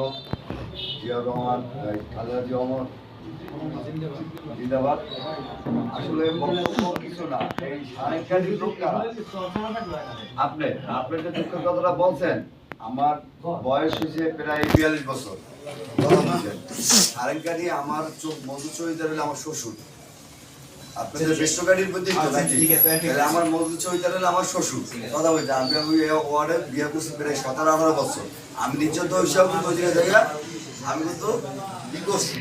হোক জিয়া রহমান খালেদা জিয়া জিন্দাবাদ। আসলে কিছু না, এই সাংখ্যাধিক লোক আপনি আপনি যে দুঃখের কথাটা বলছেন, আমার বয়স হয়েছে প্রায় বিয়াল্লিশ বছর। সারেঙ্কারি আমার চোখ মধু হলে আমার শ্বশুর। আপনাদের প্রতি? তাহলে আমার হলে আমার শ্বশুর। কথা বলছে আমি আমি ওয়ার্ডে বিয়ে করছি প্রায় সতেরো আঠারো বছর। আমি নির্যাত হিসাবে জায়গা আমি কিন্তু করছি।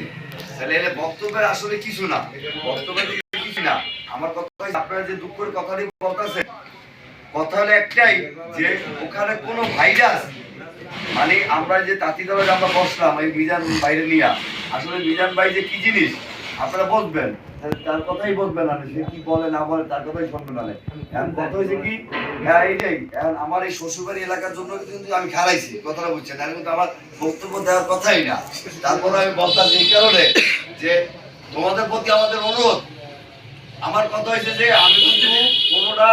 তাহলে বক্তব্যের আসলে কিছু না বক্তব্যের কিছু না আমার কথা আপনারা যে দুঃখের কথাটি বলতেছেন কথা হলো একটাই যে ওখানে কোনো ভাইরাস মানে আমরা যে তাঁতি দলে আমরা বসলাম এই মিজান বাইরে নিয়ে আসলে মিজান ভাই যে কি জিনিস? আপনারা বলবেন তার কথাই বলবেন না সে কি বলে না বলে তার কথাই শুনবেন না এখন কথা হয়েছে কি হ্যাঁ এইটাই এখন আমার এই শ্বশুরবাড়ি এলাকার জন্য কিন্তু আমি খেলাইছি কথাটা বুঝছেন এখন কিন্তু আমার বক্তব্য দেওয়ার কথাই না। তারপরে আমি বলতাম এই কারণে যে তোমাদের প্রতি আমাদের অনুরোধ আমার কথা হয়েছে যে আমি কিন্তু কোনোটা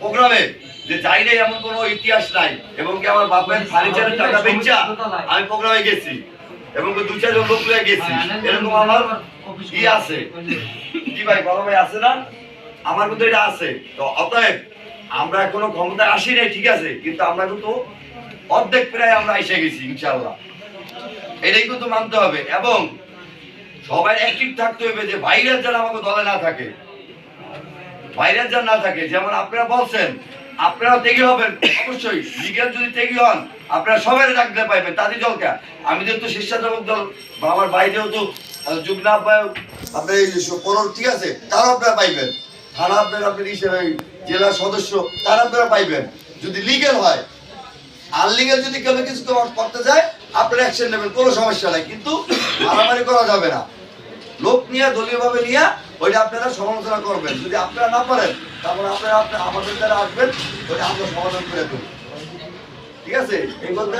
প্রোগ্রামে যে যাই নাই এমন কোনো ইতিহাস নাই এবং কি আমার বাপের ফার্নিচারের টাকা বেচা আমি প্রোগ্রামে গেছি। এবং দু চারজন লোক লয়ে গেছি এরকম আমার ই আছে। কি ভাই বড় ভাই আছে না? আমার কিন্তু এটা আছে। তো অতএব আমরা এখনও ক্ষমতায় আসি নাই ঠিক আছে? কিন্তু আমরা কিন্তু অর্ধেক প্রায় আমরা এসে গেছি ইনশাল্লাহ এটাই কিন্তু মানতে হবে। এবং সবাই অ্যাক্টিভ থাকতে হবে যে ভাইরাস যেন আমাকে দলে না থাকে ভাইরাস যেন না থাকে যেমন আপনারা বলছেন আপনারা তেগি হবেন, অবশ্যই। লিগেল যদি তেগি হন, আপনারা সবাই ডাকতে পাইবেন তাদের দলকে আমি যেহেতু স্বেচ্ছাসেবক দল, বা আমার ভাই যেহেতু আহ্বায়ক। আপনার এই ঠিক আছে? তারাও আপনারা পাইবেন। থানা আপনার আপনার হিসেবে জেলার সদস্য, তারা আপনারা পাইবেন। যদি লিগেল হয় আনলিগেল যদি কেউ কিছু কর- করতে যায়, আপনারা অ্যাকশন নেবেন, কোনো সমস্যা নাই। কিন্তু মারামারি করা যাবে না। লোক নিয়ে, দলীয়ভাবে নিয়ে ওইটা আপনারা সমালোচনা করবেন। যদি আপনারা না পারেন তারপরে আপনারা আপনারা আমাদের দ্বারা আসবেন ওইটা আমরা সমাধান করে দেবো। ঠিক আছে? এই বলতে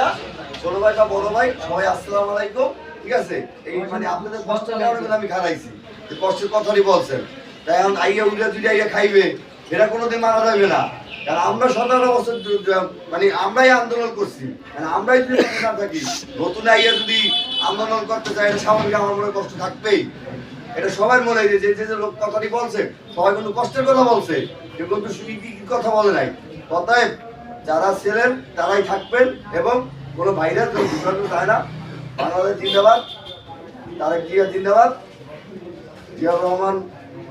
ছোট ভাই বা বড় ভাই সবাই আসসালামু আলাইকুম। ঠিক আছে? এই মানে আপনাদের কষ্ট কারণে আমি খারাইছি। যে কষ্টের কথাটি বলছেন। তাই এখন আইয়া উঠে যদি আইয়া খাইবে এটা কোনোদিন মানা যাবে না। কারণ আমরা সতেরো বছর মানে আমরাই আন্দোলন করছি। মানে আমরাই যদি না থাকি নতুন আইয়া যদি আন্দোলন করতে চাই স্বাভাবিক আমার মনে কষ্ট থাকবেই। এটা সবার মনে যে যে লোক কথাটি বলছে, সবাই কিন্তু কষ্টের কথা বলছে, কেউ কিন্তু কি কি কথা বলে নাই। অতএব যারা ছিলেন, তারাই থাকবেন এবং কোনো ভাইরাস কোনো বিভ্রান্ত চায় না। বাংলাদেশ জিন্দাবাদ, তারেক জিয়া জিন্দাবাদ, জিয়াউর রহমান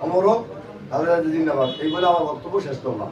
অমর হোক তাহলে জিন্দাবাদ। এই বলে আমার বক্তব্য শেষ করলাম।